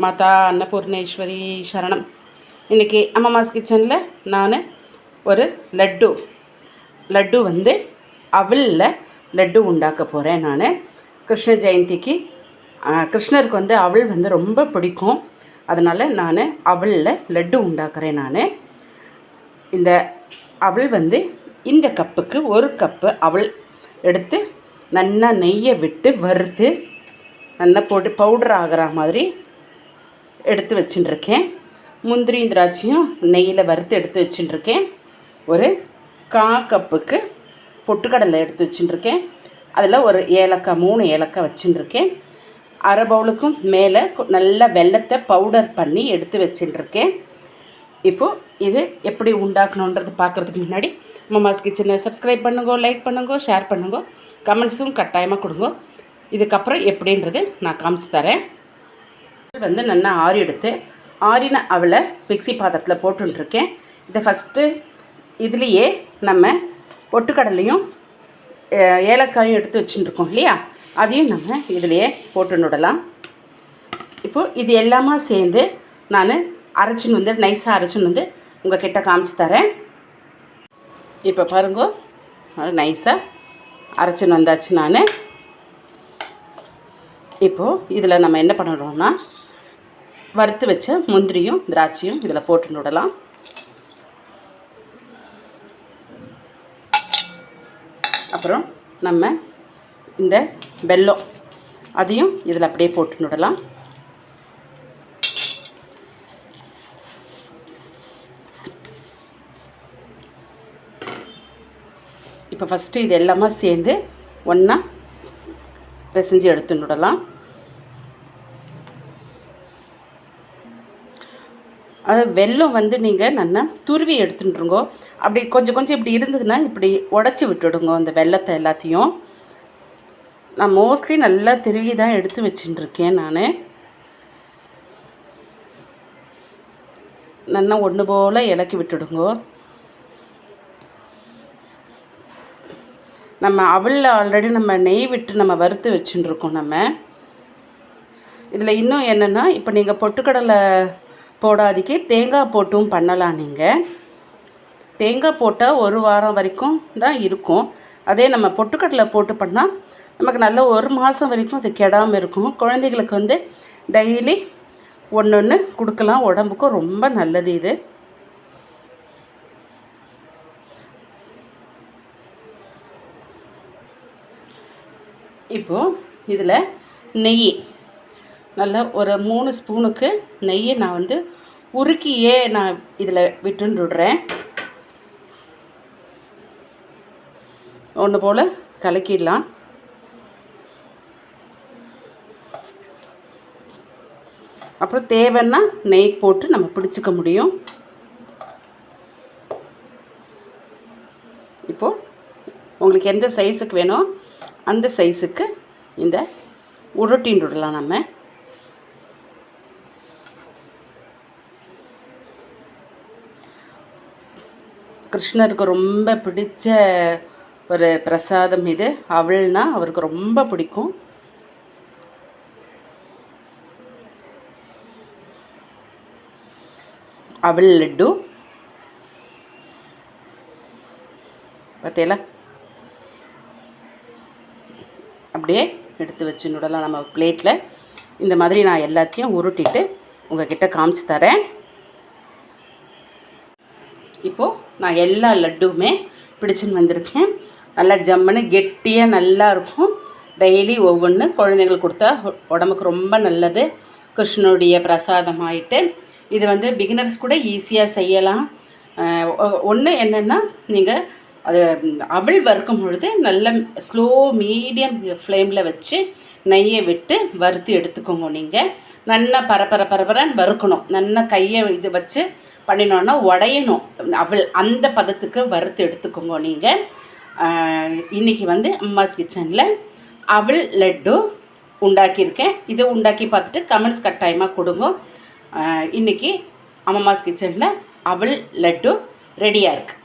மாதா அன்னபூர்ணேஸ்வரி சரணம். இன்றைக்கி அம்மாஸ் கிச்சனில் நான் ஒரு லட்டு. லட்டு வந்து அவலில் லட்டு உண்டாக்க போகிறேன் நான். கிருஷ்ண ஜெயந்திக்கு கிருஷ்ணருக்கு வந்து அவள் வந்து ரொம்ப பிடிக்கும். அதனால் நான் அவலில் லட்டு உண்டாக்குறேன் நான். இந்த அவள் வந்து இந்த கப்புக்கு ஒரு கப்பு அவள் எடுத்து நல்லா நெய்யை விட்டு வறுத்து நல்லா போட்டு பவுடர் ஆகிற மாதிரி எடுத்து வச்சுட்டுருக்கேன் முந்திரியும் திராட்சையும் நெய்யில் வறுத்து எடுத்து வச்சுட்டுருக்கேன் ஒரு கா கப்புக்கு பொட்டுக்கடலை எடுத்து வச்சுட்டுருக்கேன் அதில் ஒரு ஏலக்காய் மூணு ஏலக்காய் வச்சுட்டுருக்கேன் அரை பவுலுக்கும் மேலே நல்லா வெல்லத்தை பவுடர் பண்ணி எடுத்து வச்சுட்டுருக்கேன் இப்போது இது எப்படி உண்டாக்கணுன்றது பார்க்குறதுக்கு முன்னாடி மம்மாஸ் கிச்சனை சப்ஸ்கிரைப் பண்ணுங்கோ லைக் பண்ணுங்க ஷேர் பண்ணுங்கோ கமெண்ட்ஸும் கட்டாயமாக கொடுங்க. இதுக்கப்புறம் எப்படின்றது நான் காமிச்சு தரேன். வந்து நல்லா ஆறி எடுத்து ஆறின அவளை மிக்ஸி பாத்திரத்தில் போட்டுருக்கேன் இதை ஃபஸ்ட்டு இதுலேயே நம்ம பொட்டுக்கடலையும் ஏலக்காயும் எடுத்து வச்சுட்டுருக்கோம் இல்லையா? அதையும் நம்ம இதுலேயே போட்டு விடலாம் இப்போது இது எல்லாமே சேர்ந்து நான் அரைச்சின்னு வந்து நைஸாக அரைச்சின்னு வந்து உங்கள் கிட்டே காமிச்சு தரேன். இப்போ பாருங்க நைஸாக அரைச்சின்னு வந்தாச்சு நான். இப்போது இதில் நம்ம என்ன பண்ணணும்னா வறுத்து வச்ச முந்திரியும் திராட்சையும் இதில் போட்டு விடலாம் அப்புறம் நம்ம இந்த வெல்லம் அதையும் இதில் அப்படியே போட்டு விடலாம் இப்போ ஃபஸ்ட்டு இது எல்லாமே சேர்ந்து ஒன்றா பிசைஞ்சு எடுத்து விடலாம் அது வெல்லம் வந்து நீங்கள் நல்லா துருவி எடுத்துட்டுருங்கோ. அப்படி கொஞ்சம் கொஞ்சம் இப்படி இருந்ததுன்னா இப்படி உடச்சி விட்டுடுங்க அந்த வெல்லத்தை எல்லாத்தையும். நான் மோஸ்ட்லி நல்லா திருவி தான் எடுத்து வச்சுட்டுருக்கேன் நான். நல்லா ஒன்று போல் இலக்கி விட்டுடுங்கோ. நம்ம அவளில் ஆல்ரெடி நம்ம நெய் விட்டு நம்ம வறுத்து வச்சுட்டுருக்கோம் நம்ம. இதில் இன்னும் என்னென்னா இப்போ நீங்கள் பொட்டுக்கடலை போடாதீங்க. தேங்காய் போட்டும் பண்ணலாம் நீங்கள் தேங்காய் போட்டால் ஒரு வாரம் வரைக்கும் தான் இருக்கும். அதே நம்ம பொட்டுக்கடலை போட்டு பண்ணால் நமக்கு நல்ல ஒரு மாதம் வரைக்கும் அது கெடாமல் இருக்கும். குழந்தைகளுக்கு வந்து டெய்லி ஒன்று ஒன்று கொடுக்கலாம். உடம்புக்கும் ரொம்ப நல்லது இது. இப்போது இதில் நெய். நல்ல ஒரு மூணு ஸ்பூனுக்கு நெய்யை நான் வந்து உருக்கியே நான் இதில் விட்டுன்னு விடுறேன் ஒன்று போல் கலக்கிடலாம். அப்புறம் தேவைன்னா நெய் போட்டு நம்ம பிடிச்சிக்க முடியும். இப்போது உங்களுக்கு எந்த சைஸுக்கு வேணோ அந்த சைஸுக்கு இந்த உருட்டின்னு விடலாம் நம்ம. கிருஷ்ணருக்கு ரொம்ப பிடிச்ச ஒரு பிரசாதம் இது. அவள்னா அவருக்கு ரொம்ப பிடிக்கும். அவள் லட்டு. பார்த்தீங்களா அப்படியே எடுத்து வச்சு நுடலாம் நம்ம பிளேட்டில் இந்த மாதிரி நான் எல்லாத்தையும் உருட்டிட்டு உங்ககிட்ட காமிச்சு தரேன். இப்போது நான் எல்லா லட்டுவுமே பிடிச்சின்னு வந்திருக்கேன். நல்லா ஜம்முன்னு கெட்டியாக நல்லா இருக்கும். டெய்லி ஒவ்வொன்று குழந்தைங்களுக்கு கொடுத்தா உடம்புக்கு ரொம்ப நல்லது. கிருஷ்ணனுடைய பிரசாதம் ஆயிட்டு இது வந்து பிகினர்ஸ் கூட ஈஸியாக செய்யலாம். ஒன்று என்னென்னா நீங்கள் அது அவள் வறுக்கும் பொழுது நல்ல ஸ்லோ மீடியம் ஃப்ளேமில் வச்சு நெய்யை விட்டு வறுத்து எடுத்துக்கோங்க நீங்கள் நல்லா பரபர பரபரன்னு வறுக்கணும். நல்லா கையை இது வச்சு பண்ணினோன்னா உடையணும். அவள் அந்த பதத்துக்கு வறுத்து எடுத்துக்கோங்க நீங்கள் இன்றைக்கி வந்து அம்மாஸ் கிச்சனில் அவள் லட்டு உண்டாக்கியிருக்கேன். இதை உண்டாக்கி பார்த்துட்டு கமெண்ட்ஸ் கட்டாயமாக கொடுங்க. இன்றைக்கி இன்னைக்கு அம்மாஸ் கிச்சனில் அவள் லட்டு ரெடியாக இருக்குது